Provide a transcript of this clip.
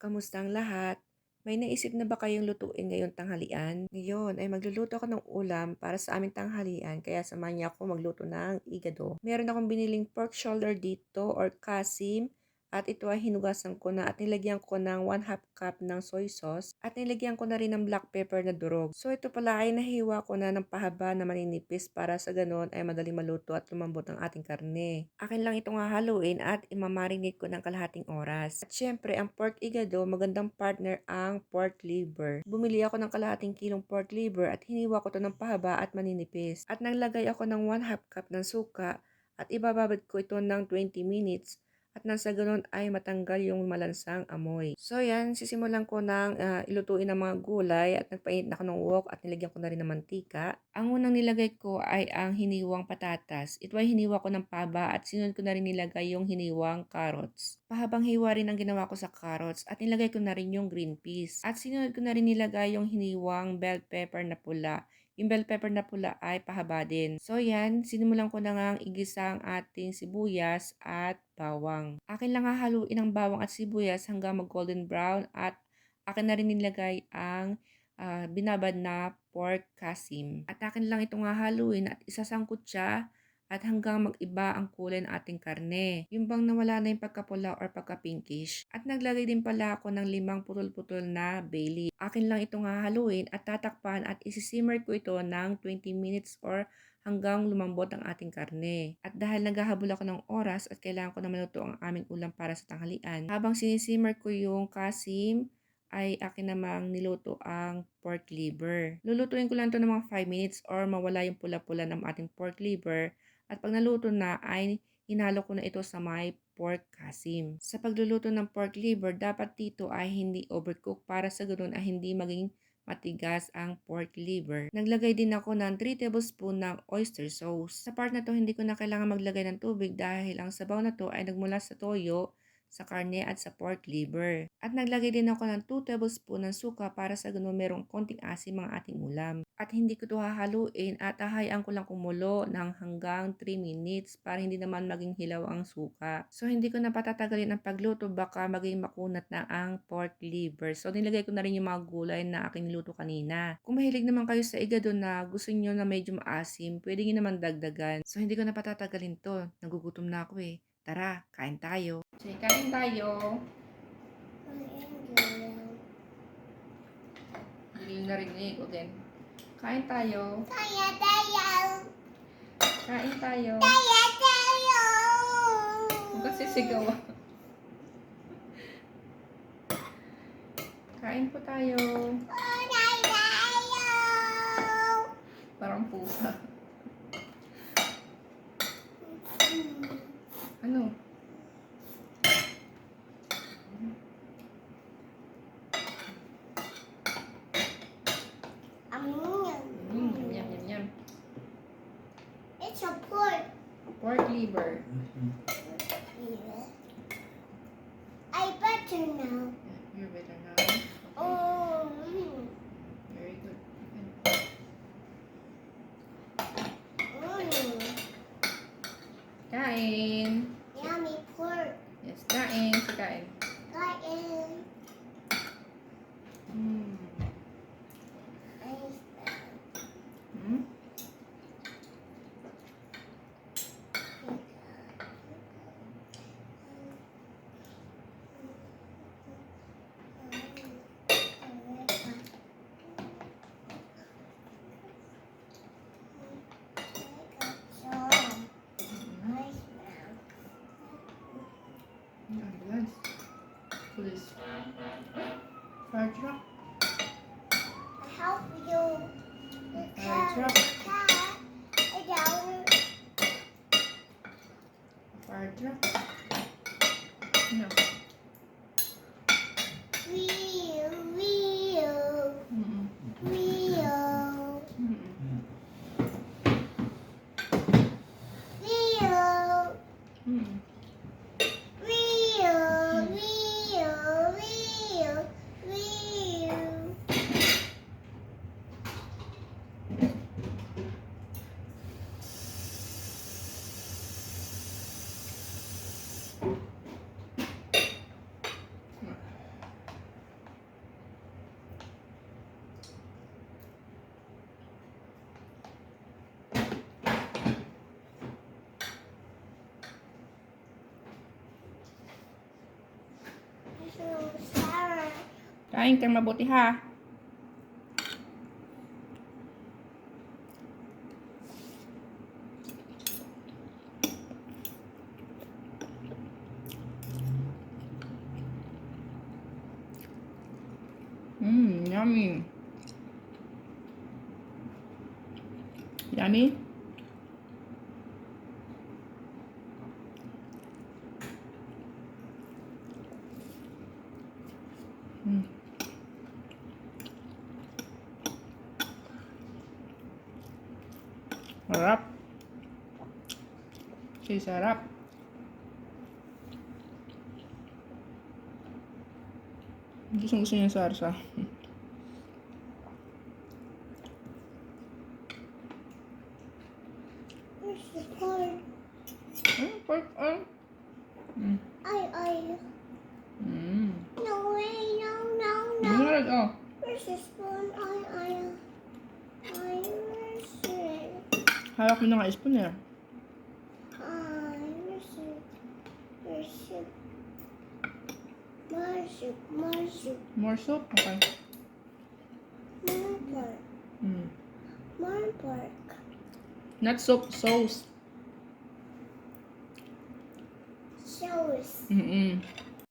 Kamusta ang lahat? May naisip na ba kayong lutuin ngayong tanghalian? Ngayon ay magluluto ako ng ulam para sa aming tanghalian kaya samahan niyo ako magluto ng igado. Meron akong biniling pork shoulder dito or kasim at ito ay hinugasan ko na at nilagyan ko ng 1 half cup ng soy sauce at nilagyan ko na rin ng black pepper na durog. So ito pala ay nahiwa ko na ng pahaba na maninipis para sa ganon ay madaling maluto at lumambot ang ating karne. Akin lang itong hahaluin at imamarinate ko ng kalahating oras. At syempre ang pork igado magandang partner ang pork liver. Bumili ako ng kalahating kilong pork liver at hiniwa ko to ng pahaba at maninipis. At naglagay ako ng 1 half cup ng suka at ibababad ko ito ng 20 minutes at nasa ganun ay matanggal yung malansang amoy. So yan, sisimulan ko ng uh, ilutuin ng mga gulay at nagpainit na ako ng wok at nilagyan ko na rin ng mantika. Ang unang nilagay ko ay ang hiniwang patatas. Ito ay hiniwa ko ng paba at sinunod ko na rin nilagay yung hiniwang carrots. Pahabang hiwa rin ang ginawa ko sa carrots at nilagay ko na rin yung green peas. At sinunod ko na rin nilagay yung hiniwang bell pepper na pula. Yung bell pepper na pula ay pahaba din. So yan, sinimulan ko na nga igisa ang ating sibuyas at bawang. Akin lang hahaluin ang bawang at sibuyas hanggang mag golden brown at akin na rin nilagay ang uh, binabad na pork kasim. At akin lang itong hahaluin at isasangkot siya at hanggang mag-iba ang kulay ng ating karne. Yung bang nawala na yung pagkapula or pagka-pinkish. At naglagay din pala ako ng limang putol-putol na bay leaf. Akin lang itong hahaluin at tatakpan at isisimmer ko ito ng 20 minutes or hanggang lumambot ang ating karne. At dahil naghahabol ako ng oras at kailangan ko na maluto ang aming ulam para sa tanghalian, habang sinisimmer ko yung kasim, ay akin namang niluto ang pork liver. Lulutuin ko lang ito ng mga 5 minutes or mawala yung pula-pula ng ating pork liver at pag naluto na ay hinalo ko na ito sa may pork kasim. Sa pagluluto ng pork liver, dapat dito ay hindi overcook para sa ganoon ay hindi maging matigas ang pork liver. Naglagay din ako ng 3 tablespoon ng oyster sauce. Sa part na to, hindi ko na kailangan maglagay ng tubig dahil ang sabaw na to ay nagmula sa toyo sa karne at sa pork liver. At naglagay din ako ng 2 tablespoon ng suka para sa ganun merong konting asim ang ating ulam. At hindi ko ito hahaluin at hahayaan ko lang kumulo ng hanggang 3 minutes para hindi naman maging hilaw ang suka. So hindi ko na patatagalin ang pagluto baka maging makunat na ang pork liver. So nilagay ko na rin yung mga gulay na aking niluto kanina. Kung mahilig naman kayo sa igado na gusto niyo na medyo maasim, pwede nyo naman dagdagan. So hindi ko na patatagalin to. Nagugutom na ako eh. Tara, kain tayo. Sige, kain tayo. Hindi narinig ko din. Kain tayo. Kaya tayo. Kain tayo. Kaya tayo. Huwag kasi sigaw. Kain po tayo. Kaya tayo. Parang pusa. Ano? It's a pork. Pork liver. I better now. You're better now. Oh. mm, Very good. mm. Kain. Yummy pork. Yes, kain. Kain. Nice. Please. Fire Help you. Fire truck. No. Kain kang mabuti ha. Mmm, yummy. Yummy? Sarap. Si sarap. Gusto gusto niya sarsa. Mm, pork on. Mm. Ay, ay. Mm. No way, no, no, no. Bungarag, oh. The spoon? Ay, ay. Ay, where's it? Hawak mo na nga spoon eh. More soup, more soup, More soup? Okay. more pork, Mm. more pork. Not soup, sauce. Sauce. Mm-mm.